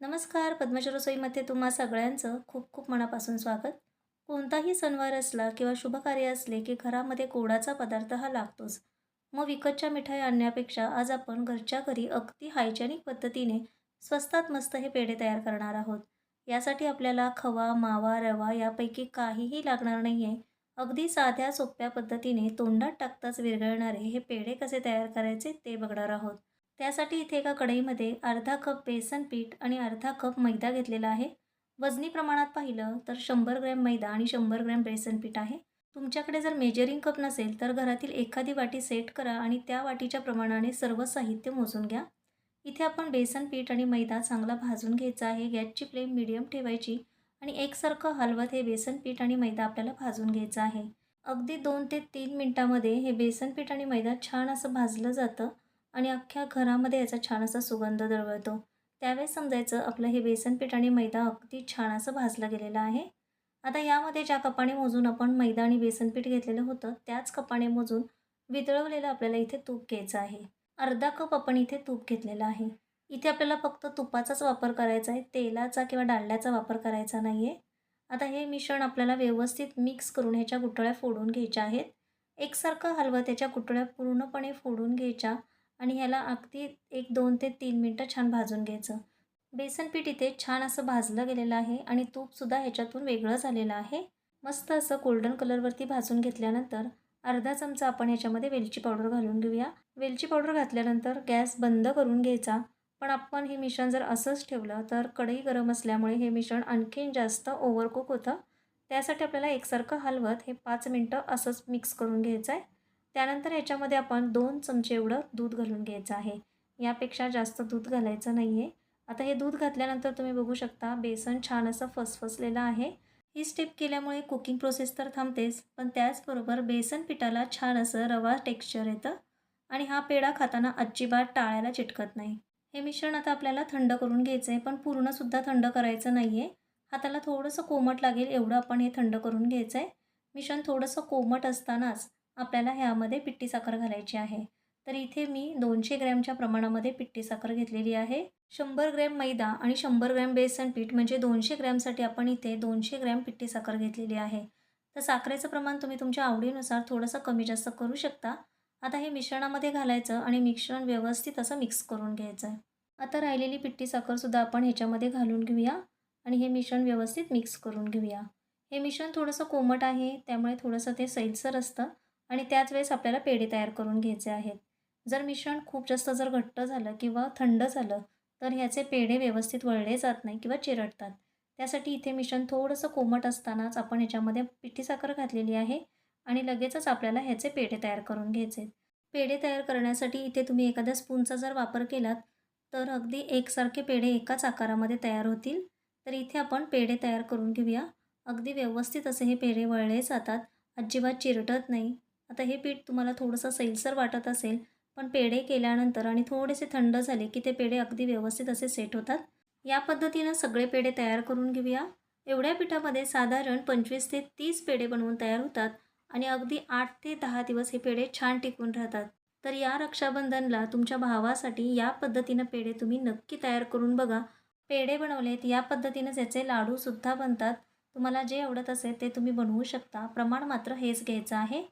नमस्कार पद्मश्री रसोईमध्ये तुम्हा सगळ्यांचं खूप खूप मनापासून स्वागत. कोणताही सणवार असला किंवा शुभकार्य असले की घरामध्ये गोडाचा पदार्थ हा लागतोच. मग विकतच्या मिठाई आणण्यापेक्षा आज आपण घरच्या घरी अगदी हायजेनिक पद्धतीने स्वस्तात मस्त हे पेढे तयार करणार आहोत. यासाठी आपल्याला खवा मावा रवा यापैकी काहीही लागणार नाही आहे अगदी साध्या सोप्या पद्धतीने तोंडात टाकताच विरघळणारे हे पेढे कसे तयार करायचे ते बघणार आहोत. त्यासाठी इथे एका कढईमध्ये अर्धा कप बेसन पीठ आणि अर्धा कप मैदा घेतलेला आहे. वजनी प्रमाणात पाहिलं तर शंभर ग्रॅम मैदा आणि शंभर ग्रॅम बेसन पीठ आहे. तुमच्याकडे जर मेजरिंग कप नसेल तर घरातील एखादी वाटी सेट करा आणि त्या वाटीच्या प्रमाणाने सर्व साहित्य मोजून घ्या. इथे आपण बेसन पीठ आणि मैदा चांगला भाजून घ्यायचा आहे. गॅसची फ्लेम मिडियम ठेवायची आणि एकसारखं हलवत हे बेसन पीठ आणि मैदा आपल्याला भाजून घ्यायचं आहे. अगदी दोन ते तीन मिनटामध्ये हे बेसन पीठ आणि मैदा छान असं भाजलं जातं. आणि अख्ख्या घरामध्ये याचा छान असा सुगंध दरवळतो. त्यावेळेस समजायचं आपलं हे बेसन पीठ आणि मैदा अगदी छान असं भाजलं गेलेलं आहे. आता यामध्ये ज्या कपाने मोजून आपण मैदा आणि बेसन पीठ घेतलेलं होतं त्याच कपाने मोजून वितळवलेलं आपल्याला इथे तूप घ्यायचं आहे. अर्धा कप आपण इथे तूप घेतलेला आहे. इथे आपल्याला फक्त तुपाचाच वापर करायचा आहे तेलाचा किंवा डाळल्याचा वापर करायचा नाही आहे आता हे मिश्रण आपल्याला व्यवस्थित मिक्स करून ह्याच्या गुठळ्या फोडून घ्यायच्या आहेत. एकसारखं हलवं त्याच्या गुठळ्या पूर्णपणे फोडून घ्यायच्या. आणि ह्याला अगदी एक दोन ते तीन मिनटं छान भाजून घ्यायचं. बेसन पीठ इथे छान असं भाजलं गेलेलं आहे आणि तूपसुद्धा ह्याच्यातून वेगळं झालेलं आहे. मस्त असं गोल्डन कलरवरती भाजून घेतल्यानंतर अर्धा चमचा आपण ह्याच्यामध्ये वेलची पावडर घालून घेऊया. वेलची पावडर घातल्यानंतर गॅस बंद करून घ्यायचा. पण आपण हे मिश्रण जर असंच ठेवलं तर कढई गरम असल्यामुळे हे मिश्रण आणखीन जास्त ओव्हरकुक होतं. त्यासाठी आपल्याला एकसारखं हलवत हे पाच मिनटं असंच मिक्स करून घ्यायचं आहे त्यानंतर ह्याच्यामध्ये आपण दोन चमचे एवढं दूध घालून घ्यायचं आहे. यापेक्षा जास्त दूध घालायचं नाही आहे आता हे दूध घातल्यानंतर तुम्ही बघू शकता बेसन छान असं फसफसलेलं आहे. ही स्टेप केल्यामुळे कुकिंग प्रोसेस तर थांबतेच पण त्याचबरोबर बेसन पिठाला छान असं रवा टेक्स्चर येतं आणि हा पेढा खाताना अजिबात टाळायला चिटकत नाही. हे मिश्रण आता आपल्याला थंड करून घ्यायचं आहे पण पूर्णसुद्धा थंड करायचं नाही आहे हाताला थोडंसं कोमट लागेल एवढं आपण हे थंड करून घ्यायचं आहे मिश्रण थोडंसं कोमट असतानाच आपल्याला ह्यामध्ये पिट्टी साखर घालायची आहे. तर इथे मी दोनशे ग्रॅमच्या प्रमाणामध्ये पिट्टी साखर घेतलेली आहे. शंभर ग्रॅम मैदा आणि शंभर ग्रॅम बेसन पीठ म्हणजे दोनशे ग्रॅमसाठी आपण इथे दोनशे ग्रॅम पिट्टी साखर घेतलेली आहे. तर साखरेचं प्रमाण तुम्ही तुमच्या आवडीनुसार थोडंसं कमी जास्त करू शकता. आता हे मिश्रणामध्ये घालायचं आणि मिश्रण व्यवस्थित असं मिक्स करून घ्यायचं आहे आता राहिलेली पिट्टी साखरसुद्धा आपण ह्याच्यामध्ये घालून घेऊया आणि हे मिश्रण व्यवस्थित मिक्स करून घेऊया. हे मिश्रण थोडंसं कोमट आहे त्यामुळे थोडंसं ते सैलसर असतं. आणि त्याच वेळेस आपल्याला पेढे तयार करून घ्यायचे आहेत. जर मिश्रण खूप जास्त जर घट्ट झालं किंवा थंड झालं तर ह्याचे पेढे व्यवस्थित वळले जात नाही किंवा चिरडतात. त्यासाठी इथे मिश्रण थोडंसं कोमट असतानाच आपण ह्याच्यामध्ये पिठी साखर घातलेली आहे आणि लगेचच आपल्याला ह्याचे पेढे तयार करून घ्यायचे. पेढे तयार करण्यासाठी इथे तुम्ही एखाद्या स्पूनचा जर वापर केलात तर अगदी एकसारखे पेढे एकाच आकारामध्ये तयार होतील. तर इथे आपण पेढे तयार करून घेऊया. अगदी व्यवस्थित असे हे पेढे वळले जातात. अजिबात चिरटत नाही. आता हे पीठ तुम्हाला थोडंसं सैलसर वाटत असेल पण पेढे केल्यानंतर आणि थोडेसे थंड झाले की ते पेढे अगदी व्यवस्थित असे सेट होतात. या पद्धतीनं सगळे पेढे तयार करून घेऊया. एवढ्या पिठामध्ये साधारण पंचवीस ते तीस पेढे बनवून तयार होतात आणि अगदी आठ ते दहा दिवस हे पेढे छान टिकून राहतात. तर या रक्षाबंधनला तुमच्या भावासाठी या पद्धतीनं पेढे तुम्ही नक्की तयार करून बघा. पेढे बनवलेत या पद्धतीनं ज्याचे लाडूसुद्धा बनतात. तुम्हाला जे आवडत असेल ते तुम्ही बनवू शकता. प्रमाण मात्र हेच घ्यायचं आहे.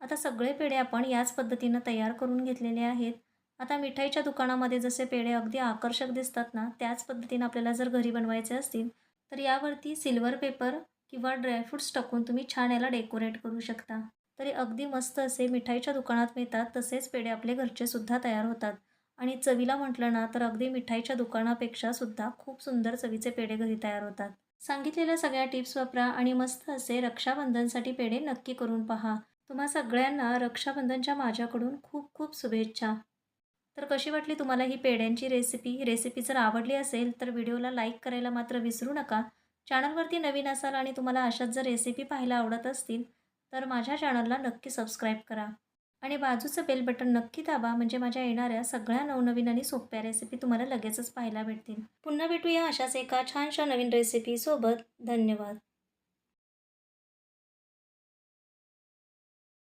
आता सगळे पेढे आपण याच पद्धतीनं तयार करून घेतलेले आहेत. आता मिठाईच्या दुकानामध्ये जसे पेढे अगदी आकर्षक दिसतात ना त्याच पद्धतीनं आपल्याला जर घरी बनवायचे असतील तर यावरती सिल्वर पेपर किंवा ड्रायफ्रूट्स टाकून तुम्ही छान याला डेकोरेट करू शकता. तरी अगदी मस्त असे मिठाईच्या दुकानात मिळतात तसेच पेढे आपले घरचे सुद्धा तयार होतात. आणि चवीला म्हटलं ना तर अगदी मिठाईच्या दुकानापेक्षा सुद्धा खूप सुंदर चवीचे पेढे घरी तयार होतात. सांगितलेल्या सगळ्या टिप्स वापरा आणि मस्त असे रक्षाबंधनसाठी पेढे नक्की करून पहा. तुम्हा सगळ्यांना रक्षाबंधनच्या माझ्याकडून खूप खूप शुभेच्छा. तर कशी वाटली तुम्हाला ही पेढ्यांची रेसिपी रेसिपी जर आवडली असेल तर व्हिडिओला लाईक करायला मात्र विसरू नका. चॅनलवरती नवीन असाल आणि तुम्हाला अशाच जर रेसिपी पाहायला आवडत असतील तर माझ्या चॅनलला नक्की सबस्क्राईब करा. आणि बाजूचं बेल बटन नक्की दाबा म्हणजे माझ्या येणाऱ्या सगळ्या नवनवीन आणि सोप्या रेसिपी तुम्हाला लगेचच पाहायला भेटतील. पुन्हा भेटूया अशाच एका छानशा नवीन रेसिपीसोबत धन्यवाद.